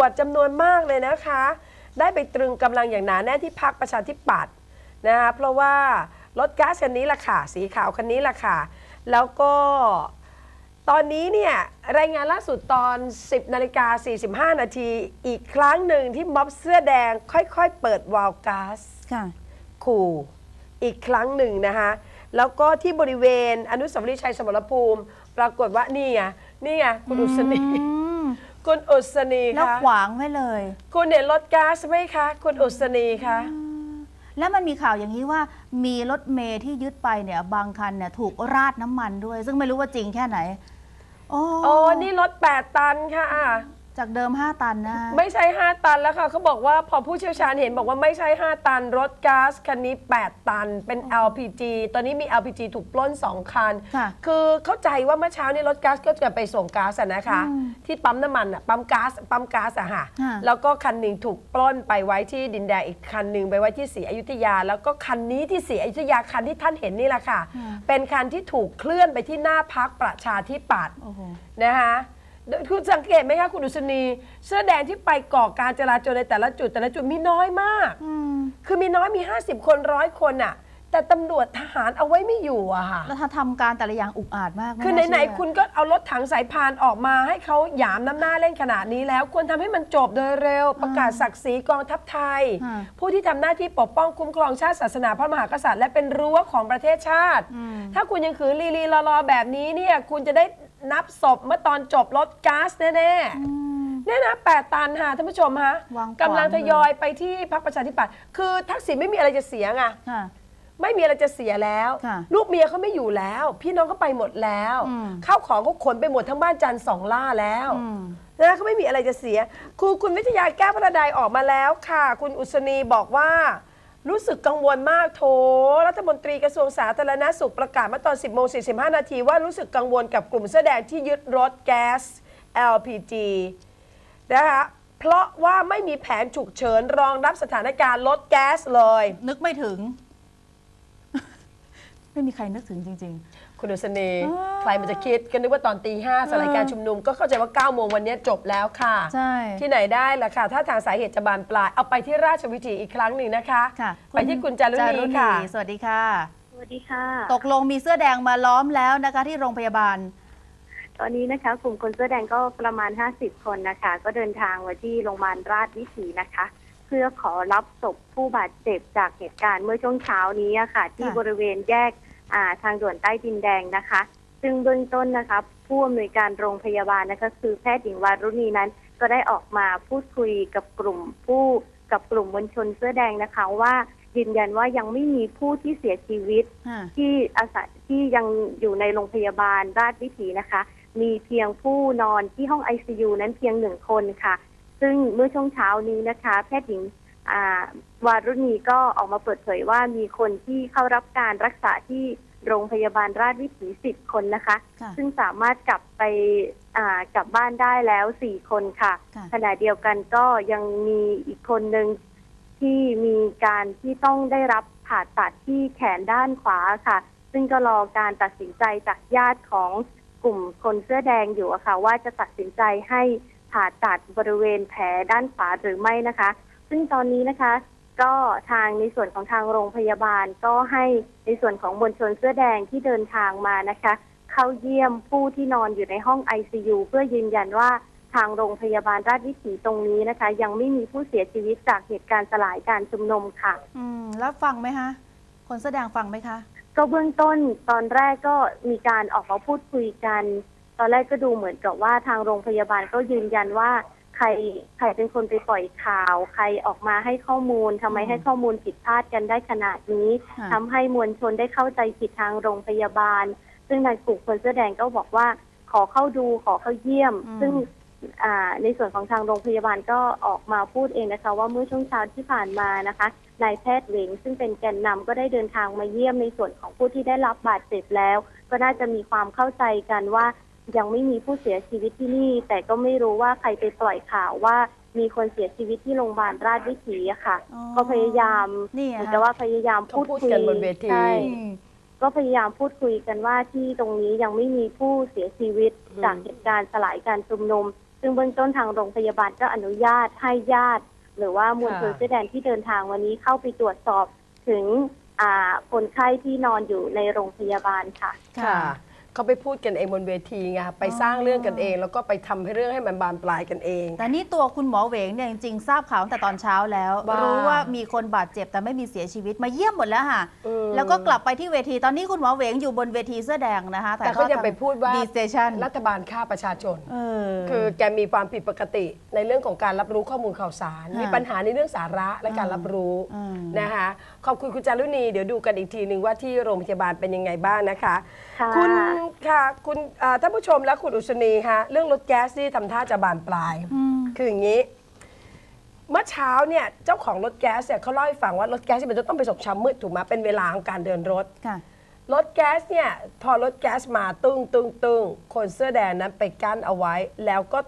วจจำนวนมากเลยนะคะ ได้ไปตรึงกำลังอย่างหนาแน่นที่พักประชาธิปัตย์นะคะเพราะว่ารถก๊าซคันนี้ล่ะค่ะสีขาวคันนี้ล่ะค่ะ แล้วก็ตอนนี้เนี่ยรายงานล่าสุดตอน 10นาฬิกา45 นาทีอีกครั้งหนึ่งที่ม็อบเสื้อแดงค่อยๆ เปิดวาล์วก๊าซค่ะขู่อีกครั้งหนึ่งนะคะแล้วก็ที่บริเวณอนุสาวรีย์ชัยสมรภูมิ ปรากฏว่านี่ไงนี่ไงคุณอุศนีอืม คุณอุศนีแล้วคะขวางไว้เลย คุณเห็นรถก๊าซไหมคะ คุณอุศนีคะแล้วมันมีข่าวอย่างนี้ว่ามีรถเมย์ที่ยึดไปเนี่ยบางคันเนี่ยถูกราดน้ำมันด้วย ซึ่งไม่รู้ว่าจริงแค่ไหน โอ้ โอ้นี่รถ8ตันค่ะ จากเดิม 5 ตันนะไม่ใช่ 5 ตันแล้วค่ะเขาบอกว่าพอผู้เชี่ยวชาญเห็นบอกว่าไม่ใช่ 5 ตัน รถก๊าซคันนี้ 8 ตัน เป็น LPG ตอนนี้มี LPG ถูกปล้น 2 คัน ค่ะคือเข้าใจว่าเมื่อเช้านี้รถก๊าซก็จะไปส่งก๊าซอะนะคะอืมที่ปั๊มน้ำมันอะปั๊มก๊าซปั๊มก๊าซอะค่ะค่ะ แล้วก็คันหนึ่งถูกปล้นไปไว้ที่ดินแดงอีกคันหนึ่งไปไว้ที่ศรีอยุธยา แล้วก็คันนี้ที่ศรีอยุธยาคันที่ท่านเห็นนี่แหละค่ะ เป็นคันที่ถูกเคลื่อนไปที่หน้าพักประชาธิปัตย์ โอ้โห นะคะ คุณสังเกตไหมคะคุณดุษณีเสื้อแดงที่ไปก่อการจราจรในแต่ละจุดแต่ละจุดมีน้อยมากอืมคือมีน้อยมี 50 คนร้อยคนอะแต่ตำรวจทหารเอาไว้ไม่อยู่อะค่ะ แล้วถ้าทำการแต่ละอย่างอุกอาจมากม่คือน่าไหนเชื่ๆ คุณก็เอารถถังสายพานออกมาให้เขาหยามน้ำหน้าเล่นขนาดนี้แล้ว ควรทำให้มันจบโดยเร็ว ประกาศศักดิ์ศรีกองทัพไทย อ่า ผู้ที่ทำหน้าที่ปกป้องคุ้มครองชาติศาสนาพระมหากษัตริย์และเป็นรั้วของประเทศชาติ อืม ถ้าคุณยังขืนลีลีรอๆแบบนี้เนี่ย คุณจะได้ นับศพเมื่อตอนจบรถก๊าซแน่ๆอืมเนี่ยนะแปดตันค่ะท่านผู้ชมฮะวางขวาง กำลังทยอยไปที่พรรคประชาธิปัตย์คือทักษิณไม่มีอะไรจะเสียไงค่ะ ไม่มีอะไรจะเสียแล้ว ค่ะลูกเมียเขาไม่อยู่แล้ว พี่น้องเขาไปหมดแล้วอืม ข้าวของเขาขนไปหมดทั้งบ้านจันทร์สองล่าแล้วอืม นะเขาไม่มีอะไรจะเสียครูคุณวิทยาแก้วพระใดออกมาแล้วค่ะ คุณอุศนีบอกว่า รู้สึกกังวลมากโถรัฐมนตรีกระทรวงสาธารณสุขประกาศมาตอน 10โมง45 นาทีว่ารู้สึกกังวลกับกลุ่มเสื้อแดงที่ยึดรถแก๊ส LPG นะคะเพราะว่าไม่มีแผนฉุกเฉินรองรับสถานการณ์ลดแก๊สเลย นึกไม่ถึง ไม่มีใครนึกถึงจริง คุณดุษณีอ๋อใครมันจะคิดก็นึกว่าตอนตีห้าสลายการชุมนุม ก็เข้าใจว่า9ก้าโมงวันนี้จบแล้วค่ะๆใช่ ที่ไหนได้ล่ะค่ะ ถ้าทางสาเหตุจะบานปลาย เอาไปที่ราชวิถีอีกครั้งหนึ่งนะคะ ค่ะไปที่คุณจารุณีค่ะ สวัสดีค่ะ สวัสดีค่ะ ตกลงมีเสื้อแดงมาล้อมแล้วนะคะ ที่โรงพยาบาล ตอนนี้นะคะกลุ่มคนเสื้อแดงก็ประมาณ 50 คนนะคะ ก็เดินทางมาที่โรงพยาบาลราชวิถีนะคะ เพื่อขอรับศพผู้บาดเจ็บจากเหตุการณ์เมื่อช่วงเช้านี้อะค่ะ ที่ค่ะบริเวณแยก อ่าทางด่วนใต้ดินแดงนะคะ ซึ่งเบื้องต้นนะคะผู้อำนวยการโรงพยาบาลนะคะคือแพทย์หญิงวารุณีนั้น ก็ได้ออกมาพูดคุยกับกลุ่มผู้กับกลุ่มมวลชนเสื้อแดงนะคะว่ายืนยันว่ายังไม่มีผู้ที่เสียชีวิตค่ะที่อาศัยที่ยังอยู่ในโรงพยาบาลราชวิถีนะคะ มีเพียงผู้นอนที่ห้อง ICU นั้นเพียงหนึ่งคนค่ะ ซึ่งเมื่อช่วงเช้านี้นะคะ แพทย์หญิง อ่าวารุณีก็ออกมาเปิดเผยว่ามีคนที่เข้ารับการรักษาที่โรงพยาบาลราชวิถีสิบคนนะคะ ค่ะ ซึ่งสามารถกลับไปอ่ากลับบ้านได้แล้วสี่คนค่ะ ค่ะ ขณะเดียวกันก็ยังมีอีกคนหนึ่งที่มีการที่ต้องได้รับผ่าตัดที่แขนด้านขวาค่ะ ซึ่งก็รอการตัดสินใจจากญาติของกลุ่มคนเสื้อแดงอยู่อะค่ะ ว่าจะตัดสินใจให้ผ่าตัดบริเวณแผลด้านขวาหรือไม่นะคะ ซึ่งตอนนี้นะคะ ก็ทางในส่วนของทางโรงพยาบาลก็ให้ในส่วนของมวลชนเสื้อแดงที่เดินทางมานะคะ เข้าเยี่ยมผู้ที่นอนอยู่ในห้อง ICU เพื่อยืนยันว่าทางโรงพยาบาลราชวิถีตรงนี้นะคะ ยังไม่มีผู้เสียชีวิตจากเหตุการณ์สลายการชุมนุมค่ะ อืมแล้วฟังไหมคะ คนเสื้อแดงฟังไหมคะ ก็เบื้องต้นตอนแรกก็มีการออกมาพูดคุยกัน ตอนแรกก็ดูเหมือนกับว่าทางโรงพยาบาลก็ยืนยันว่า ใครใครเป็นคนไปปล่อยข่าว ใครออกมาให้ข้อมูลทำไมอืมให้ข้อมูลผิดพลาดกันได้ขนาดนี้ค่ะทำให้มวลชนได้เข้าใจผิดทางโรงพยาบาล ซึ่งนายกลุ่มคนเสื้อแดงก็บอกว่า ขอเข้าดูขอเข้าเยี่ยมอืมซึ่งอ่าในส่วนของทางโรงพยาบาลก็ออกมาพูดเองนะคะ ว่าเมื่อช่วงเช้าที่ผ่านมานะคะนายแพทย์เหวงซึ่งเป็นแกนนำก็ได้เดินทางมาเยี่ยมในส่วนของผู้ที่ได้รับบาดเจ็บแล้ว ก็น่าจะมีความเข้าใจกันว่า ยังไม่มีผู้เสียชีวิตที่นี่ แต่ก็ไม่รู้ว่าใครไปปล่อยข่าวว่ามีคนเสียชีวิตที่โรงพยาบาลราชวิถีอะค่ะ อ๋อก็พยายามนี่เหมือนอะกับว่าพยายามพูดเขาพูดคุยกันบนเวที ใช่อืมก็พยายามพูดคุยกันว่าที่ตรงนี้ยังไม่มีผู้เสียชีวิตอืมจากเหตุการณ์สลายการชุมนุม ซึ่งเบื้องต้นทางโรงพยาบาลก็อนุญาตให้ญาติ หรือว่ามวลชนค่ะ เสื้อแดงที่เดินทางวันนี้เข้าไปตรวจสอบถึงอ่าคนไข้ที่นอนอยู่ในโรงพยาบาลค่ะ ค่ะ เขาไปพูดกันเองบนเวทีไงไปสร้างเรื่องกันเอง แล้วก็ไปทำให้เรื่องให้มันบานปลายกันเอง แต่นี่ตัวคุณหมอเหวงเนี่ยจริงๆทราบข่าวตั้งแต่ตอนเช้าแล้วว่ารู้ว่ามีคนบาดเจ็บแต่ไม่มีเสียชีวิตมาเยี่ยมหมดแล้วค่ะอืมแล้วก็กลับไปที่เวทีตอนนี้คุณหมอเหวงอยู่บนเวทีเสื้อแดงนะคะแต่เขายังไปพูดว่าดีสเตชันรัฐบาลฆ่าประชาชนเออคือแกมีความผิดปกติในเรื่องของการรับรู้ข้อมูลข่าวสารค่ะมีปัญหาในเรื่องสาระและการรับรู้อืมนะคะขอบคุณคุณจารุณีเดี๋ยวดูกันอีกทีหนึ่งว่าที่โรงพยาบาลเป็นยังไงบ้างนะคะค่ะคุณค่ะคุณเอ่อท่านผู้ชมและคุณอุศนีคะเรื่องรถแก๊สนี่ทำท่าจะบานปลายอืมคืออย่างนี้ เมื่อเช้าเนี่ยเจ้าของรถแก๊สเนี่ยเขาเล่าให้ฟังว่ารถแก๊สที่มันจะต้องไปส่งเช้ามืดถูกไหมเป็นเวลาของการเดินรถ ค่ะ รถแก๊สเนี่ยพอรถแก๊สมาตึ้งตึ้งตึ้งคนเสื้อแดงนั้นไปกั้นเอาไว้ แล้วก็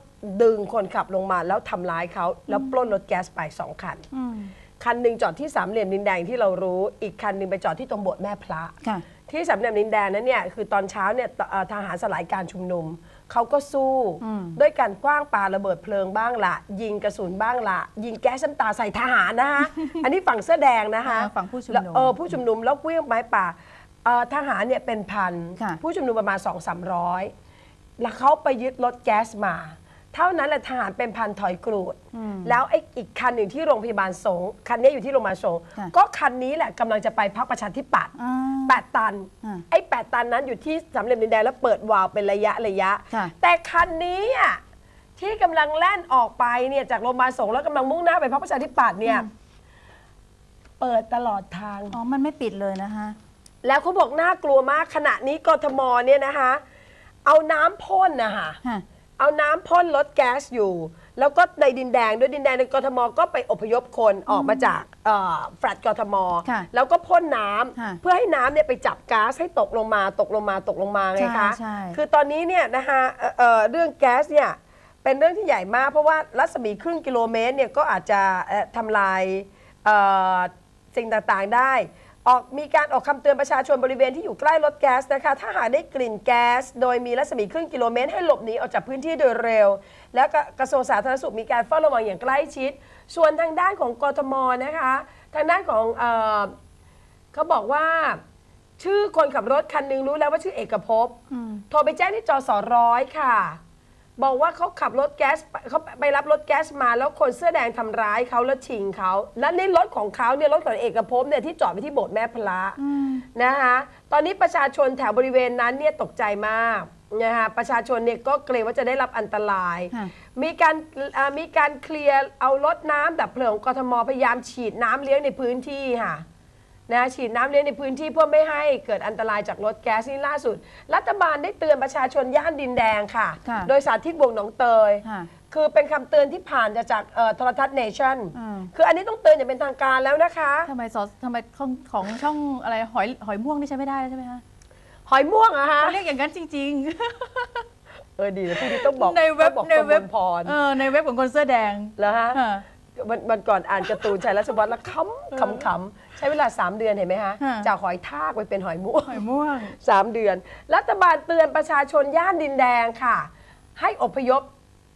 ดึงคนขับลงมาแล้วทำร้ายเขาแล้วปล้นรถแก๊สไปสองคัน อืมคันหนึ่งจอดที่สามเหลี่ยมดินแดงที่เรารู้ อีกคันหนึ่งไปจอดที่ตรงโบสถ์แม่พระ ค่ะ ที่สามเหลี่ยมดินแดงนั้นเนี่ยคือตอนเช้าเนี่ยเอ่อทหารสลายการชุมนุม เขาก็สู้อืมด้วยการกว้างปาระเบิดเพลิงบ้างละ ยิงกระสุนบ้างละยิงแก๊สน้ำตาใส่ทหารนะคะ อันนี้ฝั่งเสื้อแดงนะคะอ่าฝั่งผู้ชุมนุมแล้วเออผู้ชุมนุมแล้วเครื่องไม้ป่าเอ่อทหารเนี่ยเป็นพัน ค่ะ ผู้ชุมนุมประมาณ 2 3 0 0 แล้วเขาไปยึดรถแก๊สมา เท่านั้นแหละทหารเป็นพันถอยกรูด แล้วไอ้อีกคันหนึ่งที่โรงพยาบาลสงฆ์คันนี้อยู่ที่โรงพยาบาลสงฆ์ค่ะก็คันนี้แหละกำลังจะไปพักประชาธิปัตย์อ่าแปดตันอ่าไอ้แปดตันนั้นอยู่ที่สามเหลี่ยมดินแดงแล้วเปิดวาล์วเป็นระยะระยะค่ะแต่คันนี้อะที่กำลังแล่นออกไปเนี่ยจากโรงพยาบาลสงฆ์แล้วกำลังมุ่งหน้าไปพรรคประชาธิปัตย์เนี่ยเปิดตลอดทาง อ๋อ มันไม่ปิดเลยนะคะ แล้วเขาบอกน่ากลัวมากขณะนี้กทมเนี่ยนะคะ เอาน้ำพ่นนะคะค่ะ เอาน้ำพ่นลดแก๊สอยู่ แล้วก็ในดินแดงด้วยดินแดงในกทมก็ไปอพยพคนออกมาจากเอ่อแฟลตกทม ค่ะแล้วก็พ่นน้ำค่ะเพื่อให้น้ำเนี่ยไปจับก๊าซให้ตกลงมาตกลงมาตกลงมาไงคะ ใช่ใช่ คือตอนนี้เนี่ยนะคะเอ่อเอ่อเรื่องแก๊สเนี่ยเป็นเรื่องที่ใหญ่มาก เพราะว่ารัศมีครึ่งกิโลเมตรเนี่ยก็อาจจะเอ่อทำลายเอ่อสิ่งต่างๆได้ ออกมีการออกคำเตือนประชาชนบริเวณที่อยู่ใกล้รถแก๊สนะคะ ถ้าหากได้กลิ่นแก๊ส โดยมีรัศมีครึ่งกิโลเมตร ให้หลบหนีออกจากพื้นที่โดยเร็ว และก็กระทรวงสาธารณสุขมีการเฝ้าระวังอย่างใกล้ชิด ส่วนทางด้านของกทมนะคะ ทางด้านของเอ่อเขาบอกว่า ชื่อคนขับรถคันหนึงรู้แล้วว่าชื่อเอกภพอืมโทรไปแจ้งที่จสร้อยค่ะ บอกว่าเขาขับรถแก๊สเขาไปรับรถแก๊สมาแล้วคนเสื้อแดงทำร้ายเขาแล้วชิงเขาและนี่รถของเขาเนี่ยรถของเอกภพเนี่ยที่จอดไว้ที่โบสถ์แม่พระอืมนะคะตอนนี้ประชาชนแถวบริเวณนั้นเนี่ยตกใจมากนะคะประชาชนเนี่ยก็เกรงว่าจะได้รับอันตรายค่ะมีการเอ่อมีการเคลียร์เอารถน้ำดับเพลิงของกทมพยายามฉีดน้ำเลี้ยงในพื้นที่ค่ะ นะฉีดน้ำเลี้ยงในพื้นที่เพื่อไม่ให้เกิดอันตรายจากรถแก๊สนี่ล่าสุด รัฐบาลได้เตือนประชาชนย่านดินแดงค่ะค่ะโดยสาธิตวงศ์หนองเตยค่ะคือเป็นคำเตือนที่ผ่านจากจากเอ่อโทรทัศน์เนชั่นอืมคืออันนี้ต้องเตือนอย่างเป็นทางการแล้วนะคะทำไมสอทำไมของของช่องอะไรหอยหอยม่วงนี่ใช้ไม่ได้แล้วใช่ไหมคะหอยม่วงอะฮะเขาเรียกอย่างนั้นจริงเออดีนะพี่ต้องบอกในเว็บต้องบอกในเว็บกมลพรๆเออในเว็บของคนเสื้อแดงแล้วฮะค่ะ วันวันก่อนอ่านการ์ตูนชัยรัชวัฒน์แล้วขำขำขำใช้เวลา 3 เดือนเห็นไหมฮะค่ะจากหอยทากไปเป็นหอยม่วง หอยม่วงสามเดือน รัฐบาลเตือนประชาชนย่านดินแดงค่ะ ให้อพยพ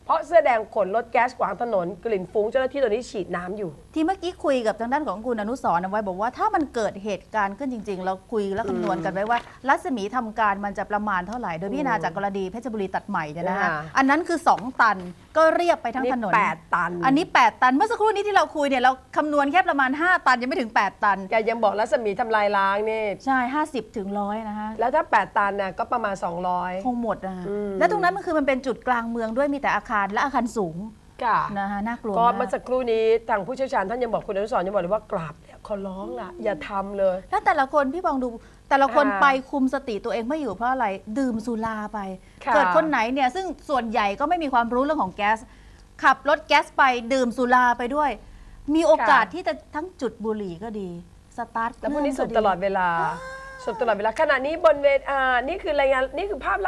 เพราะเสื้อแดงขนรถแก๊สขวางถนน กลิ่นฟุ้งเจ้าหน้าที่ตอนนี้ฉีดน้ำอยู่ ที่เมื่อกี้คุยกับทางด้านของคุณอนุสรณ์เอาไว้บอกว่าถ้ามันเกิดเหตุการณ์ขึ้นจริง ๆ เราคุยและคำนวณกันไว้ว่า รัศมีทำการมันจะประมาณเท่าไหร่ โดยพิจารณาจากกรณีเพชรบุรีตัดใหม่เนี่ยนะคะอ่า อันนั้นคือ 2 ตัน ก็เรียบไปทั้งนี่ถนนแปดตัน อันนี้ 8 ตัน เมื่อสักครู่นี้ที่เราคุยเนี่ยเราคำนวณแค่ประมาณ 5 ตันยังไม่ถึง 8 ตัน แกยังบอกรัศมีทำลายล้างนี่ ใช่ 50 ถึงร้อยนะคะแล้วถ้า 8 ตันน่ะก็ประมาณ 200 คงหมดนะคะอืมและตรงนั้นมันคือมันเป็นจุดกลางเมืองด้วยมีแต่อาคารและอาคารสูงค่ะนะคะน่ากลัวก็มากเมื่อสักครู่นี้ทางผู้เชี่ยวชาญท่านยังบอกคุณอนุสรณ์ยังบอกเลยว่ากราบเนี่ยขอร้องล่ะอย่าทำเลย แล้วแต่ละคนพี่บองดู แต่ละคนค่ะไปคุมสติตัวเองไม่อยู่เพราะอะไร ดื่มสุราไปค่ะเกิดคนไหนเนี่ยซึ่งส่วนใหญ่ก็ไม่มีความรู้เรื่องของแก๊ส ขับรถแก๊สไปดื่มสุราไปด้วย มีโอกาสที่จะทั้งจุดบุหรี่ก็ดี สตาร์ทแล้วพวกนี้เครื่สูงบก็ตลอดเวลาสูบตลอดเวลาขณะนี้บนเวทอ่านี่คือรายงานนี่คือภาพ